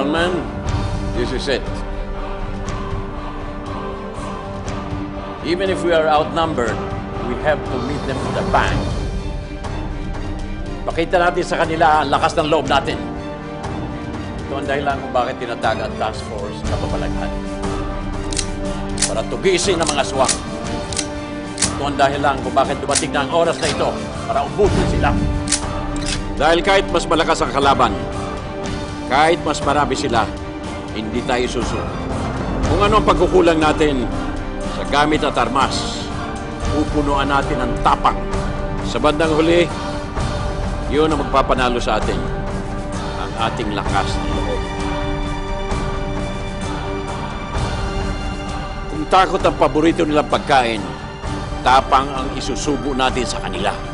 This is it. Even if we are outnumbered, we have to meet them at the bank. Pakita natin sa kanila ang lakas ng loob natin. Ito ang dahilan kung bakit tinatag ang task force na pabalaghan. Para tugisin ang mga aswang. Ito ang dahilan kung bakit dumating na ang oras na ito para ubusin sila. Dahil kahit mas malakas ang kalaban, kahit mas marami sila, hindi tayo susunod. Kung ano ang pagkukulang natin sa gamit at armas, pupunuan natin ang tapang. Sa bandang huli, yun ang magpapanalo sa atin. Ang ating lakas ng loob. Kung takot ang paborito nilang pagkain, tapang ang isusubo natin sa kanila.